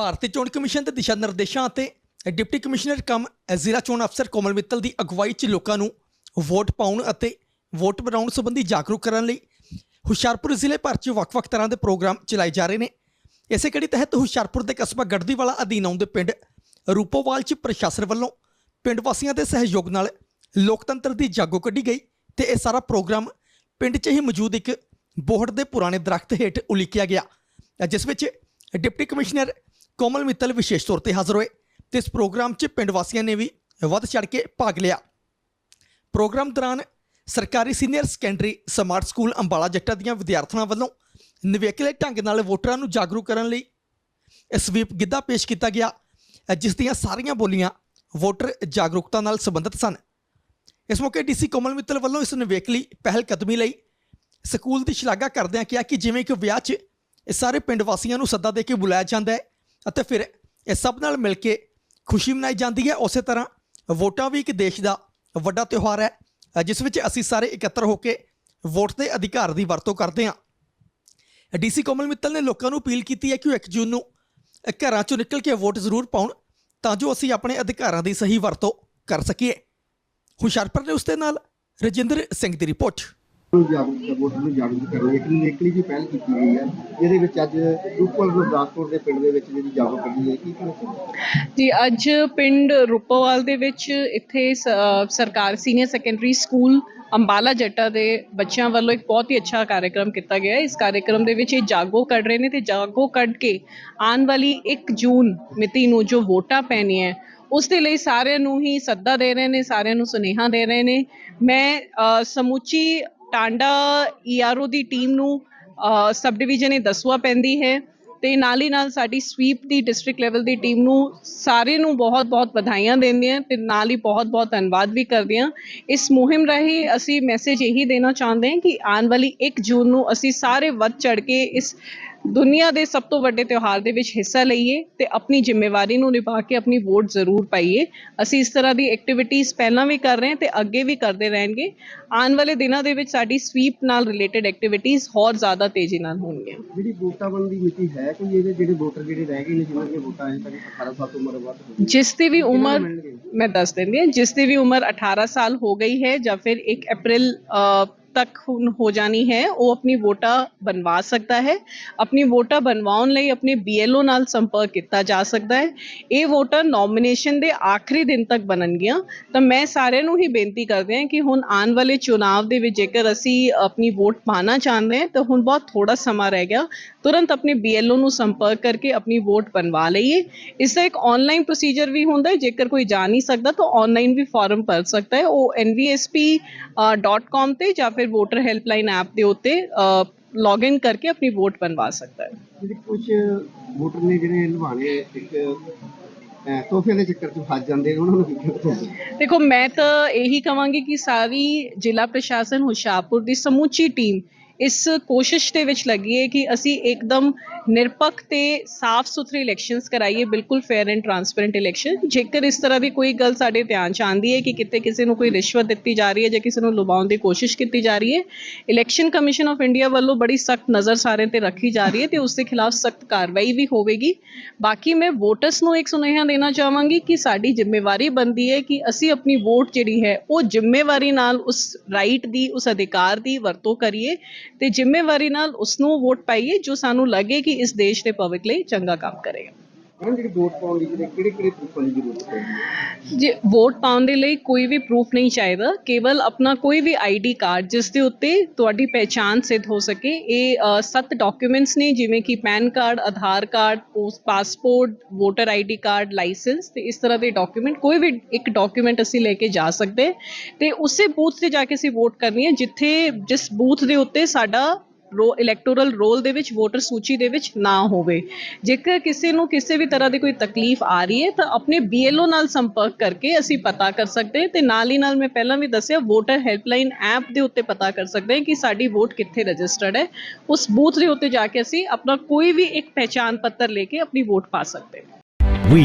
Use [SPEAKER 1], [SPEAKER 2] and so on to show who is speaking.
[SPEAKER 1] ਭਾਰਤੀ ਚੋਣ ਕਮਿਸ਼ਨ ਦੇ ਦਿਸ਼ਾ ਨਿਰਦੇਸ਼ਾਂ ਅਤੇ ਡਿਪਟੀ ਕਮਿਸ਼ਨਰ ਕਮ ਜ਼ਿਲ੍ਹਾ ਚੋਣ ਅਫਸਰ ਕੋਮਲ ਮਿੱਤਲ ਦੀ ਅਗਵਾਈ 'ਚ ਲੋਕਾਂ ਨੂੰ ਵੋਟ ਪਾਉਣ ਅਤੇ ਵੋਟ ਬਣਾਉਣ ਸੰਬੰਧੀ ਜਾਗਰੂਕ ਕਰਨ ਲਈ ਹੁਸ਼ਿਆਰਪੁਰ ਜ਼ਿਲ੍ਹੇ ਭਰ 'ਚ ਵੱਖ-ਵੱਖ ਤਰ੍ਹਾਂ ਦੇ ਪ੍ਰੋਗਰਾਮ ਚਲਾਏ ਜਾ ਰਹੇ ਨੇ। ਇਸੇ ਕੜੀ ਤਹਿਤ ਹੁਸ਼ਿਆਰਪੁਰ ਦੇ ਕਸਬਾ ਗੜਦੀਵਾਲਾ ਅਧੀਨ ਆਉਂਦੇ ਪਿੰਡ ਰੂਪੋਵਾਲ 'ਚ ਪ੍ਰਸ਼ਾਸਨ ਵੱਲੋਂ ਪਿੰਡ ਵਾਸੀਆਂ ਦੇ ਸਹਿਯੋਗ ਨਾਲ ਲੋਕਤੰਤਰ ਦੀ ਜਾਗੋ ਕੱਢੀ ਗਈ ਤੇ ਇਹ ਸਾਰਾ ਪ੍ਰੋਗਰਾਮ ਪਿੰਡ 'ਚ ਹੀ ਮੌਜੂਦ ਇੱਕ ਬੋਹੜ ਦੇ ਪੁਰਾਣੇ ਦਰਖਤ ਹੇਠ ਉਲੀਕਿਆ ਗਿਆ, ਜਿਸ ਵਿੱਚ ਡਿਪਟੀ ਕਮਿਸ਼ਨਰ ਕੋਮਲ ਮਿੱਤਲ ਵਿਸ਼ੇਸ਼ ਤੌਰ ਤੇ ਹਾਜ਼ਰ ਹੋਏ ਤੇ ਇਸ ਪ੍ਰੋਗਰਾਮ 'ਚ ਪਿੰਡ ਵਾਸੀਆਂ ਨੇ ਵੀ ਵੱਧ ਚੜ ਕੇ ਭਾਗ ਲਿਆ। ਪ੍ਰੋਗਰਾਮ ਦੌਰਾਨ ਸਰਕਾਰੀ senior secondary smart school Ambala Jatta ਦੀਆਂ ਵਿਦਿਆਰਥਣਾਂ ਵੱਲੋਂ ਨਿਵੇਕਲੇ ਢੰਗ ਨਾਲ ਵੋਟਰਾਂ ਨੂੰ ਜਾਗਰੂਕ ਕਰਨ ਲਈ ਸਵੀਪ ਗਿੱਧਾ ਪੇਸ਼ ਕੀਤਾ ਗਿਆ, ਜਿਸ ਦੀਆਂ ਸਾਰੀਆਂ ਬੋਲੀਆਂ ਵੋਟਰ ਜਾਗਰੂਕਤਾ ਨਾਲ ਸੰਬੰਧਿਤ ਸਨ। ਇਸ ਮੌਕੇ ਡੀਸੀ ਕੋਮਲ ਮਿੱਤਲ ਵੱਲੋਂ ਇਸ ਨਿਵੇਕਲੀ ਪਹਿਲ ਕਦਮੀ ਲਈ ਸਕੂਲ ਦੀ ਸ਼ਲਾਘਾ ਕਰਦਿਆਂ ਕਿਹਾ ਕਿ ਜਿਵੇਂ ਕਿ ਵਿਆਹ 'ਚ ਇਹ ਸਾਰੇ ਪਿੰਡ ਵਾਸੀਆਂ ਨੂੰ ਸੱਦਾ ਦੇ ਕੇ ਬੁਲਾਇਆ ਜਾਂਦਾ ਹੈ ਅਤੇ ਫਿਰ ਇਹ ਸਭ ਨਾਲ ਮਿਲ ਕੇ ਖੁਸ਼ੀ ਮਨਾਈ ਜਾਂਦੀ ਹੈ। ਉਸੇ ਤਰ੍ਹਾਂ ਵੋਟਾਂ ਵੀ ਇੱਕ ਦੇਸ਼ ਦਾ ਵੱਡਾ ਤਿਉਹਾਰ ਹੈ, ਜਿਸ ਵਿੱਚ ਅਸੀਂ ਸਾਰੇ ਇਕੱਤਰ ਹੋ ਕੇ ਵੋਟ ਦੇ ਅਧਿਕਾਰ ਦੀ ਵਰਤੋਂ ਕਰਦੇ ਹਾਂ। ਡੀਸੀ ਕੋਮਲ ਮਿੱਤਲ ਨੇ ਲੋਕਾਂ ਨੂੰ ਅਪੀਲ ਕੀਤੀ ਹੈ ਕਿ ਉਹ 1 ਜੂਨ ਨੂੰ ਘਰਾਂ ਚੋਂ ਨਿਕਲ ਕੇ ਵੋਟ ਜ਼ਰੂਰ ਪਾਉਣ, ਤਾਂ ਜੋ ਅਸੀਂ ਆਪਣੇ ਅਧਿਕਾਰਾਂ ਦੀ ਸਹੀ ਵਰਤੋਂ ਕਰ ਸਕੀਏ। ਹੁਸ਼ਿਆਰਪੁਰ ਨੇ ਉਸ ਦੇ ਨਾਲ ਰਜਿੰਦਰ ਸਿੰਘ ਦੀ ਰਿਪੋਰਟ।
[SPEAKER 2] ਨੂੰ ਜਾਗਰੂਕ ਵੋਟਰ ਨੂੰ ਜਾਗਰੂਕ ਕਰਨ ਲਈ ਇੱਕ ਨਿਕਲੀ ਜੀ ਪਹਿਲ ਕੀਤੀ ਗਈ ਹੈ, ਜਿਹਦੇ ਵਿੱਚ ਅੱਜ ਰੂਪਲ ਗੁਰਦਾਸਪੁਰ ਦੇ ਪਿੰਡ ਦੇ ਵਿੱਚ ਜਿਹੜੀ ਜਾਗੋ ਕੱਢੀ ਗਈ ਕੀ ਕਹਿਣਾ
[SPEAKER 3] ਜੀ, ਅੱਜ ਪਿੰਡ ਰੂਪੋਵਾਲ ਦੇ ਵਿੱਚ ਇੱਥੇ ਸਰਕਾਰ senior secondary school Ambala Jatta ਦੇ ਬੱਚਿਆਂ ਵੱਲੋਂ ਇੱਕ ਬਹੁਤ ਹੀ ਅੱਛਾ ਕਾਰਜਕ੍ਰਮ ਕੀਤਾ ਗਿਆ ਹੈ। ਇਸ ਕਾਰਜਕ੍ਰਮ ਦੇ ਵਿੱਚ ਇਹ ਜਾਗੋ ਕੱਢ ਰਹੇ ਨੇ ਤੇ ਜਾਗੋ ਕੱਢ ਕੇ ਆਉਣ ਵਾਲੀ 1 ਜੂਨ ਮਿਤੀ ਨੂੰ ਜੋ ਵੋਟਾਂ ਪੈਣੀਆਂ ਉਸ ਦੇ ਲਈ ਸਾਰਿਆਂ ਨੂੰ ਹੀ ਸੱਦਾ ਦੇ ਰਹੇ ਨੇ, ਸਾਰਿਆਂ ਨੂੰ ਸੁਨੇਹਾ ਦੇ ਰਹੇ ਨੇ। ਮੈਂ ਸਮੁੱਚੀ ਟਾਂਡਾ ਈਆਰਓ ਦੀ ਟੀਮ ਨੂੰ ਸਬ ਡਿਵੀਜ਼ਨ ਇਹ ਦਸਵਾ ਪੈਂਦੀ ਹੈ ਤੇ ਨਾਲ ਹੀ ਨਾਲ ਸਾਡੀ ਸਵੀਪ ਦੀ ਡਿਸਟ੍ਰਿਕਟ ਲੈਵਲ ਦੀ ਟੀਮ ਨੂੰ ਸਾਰੇ ਨੂੰ ਬਹੁਤ-ਬਹੁਤ ਵਧਾਈਆਂ ਦਿੰਦੇ ਹਾਂ ਤੇ ਨਾਲ ਹੀ ਬਹੁਤ-ਬਹੁਤ ਧੰਨਵਾਦ ਵੀ ਕਰਦੇ ਹਾਂ ਇਸ ਮੁਹਿੰਮ ਰਾਹੀਂ ਅਸੀਂ ਮੈਸੇਜ ਇਹੀ ਦੇਣਾ ਚਾਹੁੰਦੇ ਹਾਂ ਕਿ ਆਉਣ ਵਾਲੀ 1 ਜੂਨ ਨੂੰ ਅਸੀਂ ਸਾਰੇ ਵੱਧ ਚੜ ਕੇ ਇਸ ਦੁਨੀਆ ਦੇ ਸਭ ਤੋਂ ਵੱਡੇ ਤਿਉਹਾਰ ਦੇ ਵਿੱਚ ਹਿੱਸਾ ਲਈਏ ਤੇ ਆਪਣੀ ਜ਼ਿੰਮੇਵਾਰੀ ਨੂੰ ਨਿਭਾ ਕੇ ਆਪਣੀ ਵੋਟ ਜ਼ਰੂਰ ਪਾਈਏ। ਅਸੀਂ ਇਸ ਤਰ੍ਹਾਂ ਦੀ ਐਕਟੀਵਿਟੀਜ਼ ਪਹਿਲਾਂ ਵੀ ਕਰ ਰਹੇ ਹਾਂ ਤੇ ਅੱਗੇ ਵੀ ਕਰਦੇ ਰਹਿਣਗੇ। ਆਉਣ ਵਾਲੇ ਦਿਨਾਂ ਦੇ ਵਿੱਚ ਸਾਡੀ ਸਵੀਪ ਨਾਲ ਰਿਲੇਟਡ ਐਕਟੀਵਿਟੀਜ਼ ਹੋਰ ਜ਼ਿਆਦਾ ਤੇਜ਼ੀ ਨਾਲ ਹੋਣਗੀਆਂ।
[SPEAKER 2] ਜਿਹੜੀ ਵੋਟਾਂ ਦੀ ਮਿਤੀ ਹੈ ਕੋਈ ਇਹਦੇ ਜਿਹੜੇ ਵੋਟਰ ਜਿਹੜੇ ਰਹਿ ਗਏ ਨੇ ਜਿਨ੍ਹਾਂ ਦੀਆਂ ਵੋਟਾਂ ਅਜੇ ਤੱਕ 18 ਸਾਲ ਤੋਂ ਉਮਰ ਵੱਧ ਹੋ ਗਈ।
[SPEAKER 3] ਜਿਸ ਦੀ ਵੀ ਉਮਰ? ਮੈਂ ਦੱਸ ਦਿੰਦੀ ਹਾਂ ਜਿਸ ਦੀ ਵੀ ਉਮਰ 18 ਸਾਲ ਹੋ ਗਈ ਹੈ ਜਾਂ ਫਿਰ 1 ਅਪ੍ਰੈਲ ਤੱਕ ਹੁਣ ਹੋ ਜਾਣੀ ਹੈ, ਉਹ ਆਪਣੀ ਵੋਟਾਂ ਬਣਵਾ ਸਕਦਾ ਹੈ। ਆਪਣੀ ਵੋਟਾਂ ਬਣਵਾਉਣ ਲਈ ਆਪਣੇ BLO ਨਾਲ ਸੰਪਰਕ ਕੀਤਾ ਜਾ ਸਕਦਾ ਹੈ। ਇਹ ਵੋਟਾਂ ਨੋਮੀਨੇਸ਼ਨ ਦੇ ਆਖਰੀ ਦਿਨ ਤੱਕ ਬਣਨਗੀਆਂ। ਤਾਂ ਮੈਂ ਸਾਰਿਆਂ ਨੂੰ ਹੀ ਬੇਨਤੀ ਕਰਦੇ ਹਾਂ ਕਿ ਹੁਣ ਆਉਣ ਵਾਲੇ ਚੁਣਾਵ ਦੇ ਵਿੱਚ ਜੇਕਰ ਅਸੀਂ ਆਪਣੀ ਵੋਟ ਪਾਣਾ ਚਾਹੁੰਦੇ ਹਾਂ, ਤਾਂ ਹੁਣ ਬਹੁਤ ਥੋੜਾ ਸਮਾਂ ਰਹਿ ਗਿਆ। ਤੁਰੰਤ ਆਪਣੇ BLO ਨੂੰ ਸੰਪਰਕ ਕਰਕੇ ਆਪਣੀ ਵੋਟ ਬਣਵਾ ਲਈਏ। ਇਸ ਦਾ ਇੱਕ ਆਨਲਾਈਨ ਪ੍ਰੋਸੀਜਰ ਵੀ ਹੁੰਦਾ ਹੈ। ਜੇਕਰ ਕੋਈ ਜਾ ਨਹੀਂ ਸਕਦਾ, ਤਾਂ ਆਨਲਾਈਨ ਵੀ ਫਾਰਮ ਭਰ ਸਕਦਾ ਹੈ। ਉਹ nvsp.com ਤੇ ਜਾਂ ਫਿਰ ਵੋਟਰ ਹੈਲਪਲਾਈਨ ਐਪ ਦੇ ਉੱਤੇ ਲੌਗਇਨ ਕਰਕੇ ਆਪਣੀ ਵੋਟ ਬਣਵਾ ਸਕਦਾ ਹੈ।
[SPEAKER 2] ਜਿਹੜੇ ਕੁਝ ਵੋਟਰ ਨੇ ਜਿਹੜੇ ਨਿਭਾਣੇ ਇੱਕ ਅਹ, ਤੋਹਫੇ ਦੇ ਚੱਕਰ 'ਚ ਫਸ ਜਾਂਦੇ ਨੇ ਉਹਨਾਂ ਨੂੰ ਕੀ ਚਾਹੁੰਦੇ
[SPEAKER 3] ਦੇਖੋ ਮੈਂ ਤਾਂ ਇਹੀ ਕਹਾਂਗੀ ਕਿ ਸਾਰੀ ਜ਼ਿਲ੍ਹਾ ਪ੍ਰਸ਼ਾਸਨ ਹੁਸ਼ਿਆਰਪੁਰ ਦੀ ਸਮੁੱਚੀ ਟੀਮ ਇਸ ਕੋਸ਼ਿਸ਼ ਦੇ ਵਿੱਚ ਲੱਗੀਏ ਕਿ ਅਸੀਂ ਇੱਕਦਮ ਨਿਰਪੱਖ ਤੇ ਸਾਫ਼ ਸੁਥਰੇ ਇਲੈਕਸ਼ਨਸ ਕਰਾਈਏ, ਬਿਲਕੁਲ ਫੇਅਰ ਐਂਡ ਟਰਾਂਸਪੇਰੈਂਟ ਇਲੈਕਸ਼ਨ ਜੇਕਰ ਇਸ ਤਰ੍ਹਾਂ ਦੀ ਕੋਈ ਗੱਲ ਸਾਡੇ ਧਿਆਨ ਚ ਆਉਂਦੀ ਹੈ ਕਿ ਕਿਤੇ ਕਿਸੇ ਨੂੰ ਕੋਈ ਰਿਸ਼ਵਤ ਦਿੱਤੀ ਜਾ ਰਹੀ ਹੈ ਜਾਂ ਕਿਸੇ ਨੂੰ ਲੁਭਾਉਣ ਦੀ ਕੋਸ਼ਿਸ਼ ਕੀਤੀ ਜਾ ਰਹੀ ਹੈ ਇਲੈਕਸ਼ਨ ਕਮਿਸ਼ਨ ਆਫ ਇੰਡੀਆ ਵੱਲੋਂ ਬੜੀ ਸਖਤ ਨਜ਼ਰ ਸਾਰੇ ਤੇ ਰੱਖੀ ਜਾ ਰਹੀ ਹੈ ਤੇ ਉਸ ਦੇ ਖਿਲਾਫ ਸਖਤ ਕਾਰਵਾਈ ਵੀ ਹੋਵੇਗੀ। ਬਾਕੀ ਮੈਂ ਵੋਟਰਸ ਨੂੰ ਇੱਕ ਸੁਨੇਹਾ ਦੇਣਾ ਚਾਹਾਂਗੀ ਕਿ ਸਾਡੀ ਜ਼ਿੰਮੇਵਾਰੀ ਬਣਦੀ ਹੈ ਕਿ ਅਸੀਂ ਆਪਣੀ ਵੋਟ ਜਿਹੜੀ ਹੈ, ਉਹ ਜ਼ਿੰਮੇਵਾਰੀ ਨਾਲ ਉਸ ਰਾਈਟ ਦੀ, ਉਸ ਅਧਿਕਾਰ ਦੀ ਵਰਤੋਂ ਕਰੀਏ। ਤੇ ਜ਼ਿੰਮੇਵਾਰੀ ਨਾਲ ਉਸ ਨੂੰ ਵੋਟ ਪਾਈਏ ਜੋ ਸਾਨੂੰ ਲੱਗੇ ਕਿ ਇਸ ਦੇਸ਼ ਦੇ ਭਵਿੱਖ ਲਈ ਚੰਗਾ ਕੰਮ ਕਰੇਗਾ।
[SPEAKER 2] ਹਾਂ ਜਿਹੜੀ ਵੋਟ ਪਾਉਣ ਲਈ ਜਿਹੜੇ ਕਿਹੜੇ ਕਿਹੜੇ ਪ੍ਰੂਫਾਂ ਦੀ ਜ਼ਰੂਰਤ ਪੈਂਦੀ
[SPEAKER 3] ਜੇ ਵੋਟ ਪਾਉਣ ਦੇ ਲਈ ਕੋਈ ਵੀ ਪ੍ਰੂਫ ਨਹੀਂ ਚਾਹੀਦਾ, ਕੇਵਲ ਆਪਣਾ ਕੋਈ ਵੀ ਆਈਡੀ ਕਾਰਡ ਜਿਸ ਦੇ ਉੱਤੇ ਤੁਹਾਡੀ ਪਹਿਚਾਨ ਸਿੱਧ ਹੋ ਸਕੇ। ਇਹ ਸੱਤ ਡਾਕੂਮੈਂਟਸ ਨੇ, ਜਿਵੇਂ ਕਿ PAN card, Aadhaar card post passport voter ID card licence ਤੇ ਇਸ ਤਰ੍ਹਾਂ ਦੇ ਡਾਕੂਮੈਂਟ ਕੋਈ ਵੀ ਇੱਕ ਡਾਕੂਮੈਂਟ ਅਸੀਂ ਲੈ ਕੇ ਜਾ ਸਕਦੇ। ਹਾਂ ਤੇ ਉਸੇ ਬੂਥ ਤੇ ਜਾ ਕੇ ਅਸੀਂ ਵੋਟ ਕਰਨੀ ਹੈ, ਜਿੱਥੇ, ਜਿਸ ਬੂਥ ਦੇ ਉੱਤੇ ਸਾਡਾ ਰੋ ਇਲੈਕਟੋਰਲ ਰੋਲ ਦੇ ਵਿੱਚ ਵੋਟਰ ਸੂਚੀ ਦੇ ਵਿੱਚ ਨਾ ਹੋਵੇ। ਜੇਕਰ ਕਿਸੇ ਨੂੰ ਕਿਸੇ ਵੀ ਤਰ੍ਹਾਂ ਦੀ ਕੋਈ ਤਕਲੀਫ ਆ ਰਹੀ ਹੈ, ਤਾਂ ਆਪਣੇ BLO ਨਾਲ ਸੰਪਰਕ ਕਰਕੇ ਅਸੀਂ ਪਤਾ ਕਰ ਸਕਦੇ ਹਾਂ ਤੇ ਨਾਲ ਹੀ ਨਾਲ ਮੈਂ ਪਹਿਲਾਂ ਵੀ ਦੱਸਿਆ ਵੋਟਰ ਹੈਲਪਲਾਈਨ ਐਪ ਦੇ ਉੱਤੇ ਪਤਾ ਕਰ ਸਕਦੇ ਹਾਂ ਕਿ ਸਾਡੀ ਵੋਟ ਕਿੱਥੇ ਰਜਿਸਟਰਡ ਹੈ। ਉਸ ਬੂਥ ਦੇ ਉੱਤੇ ਜਾ ਕੇ ਅਸੀਂ ਆਪਣਾ ਕੋਈ ਵੀ ਇੱਕ ਪਹਿਚਾਨ ਪੱਤਰ ਲੈ ਕੇ ਆਪਣੀ ਵੋਟ ਪਾ ਸਕਦੇ ਹਾਂ।
[SPEAKER 4] We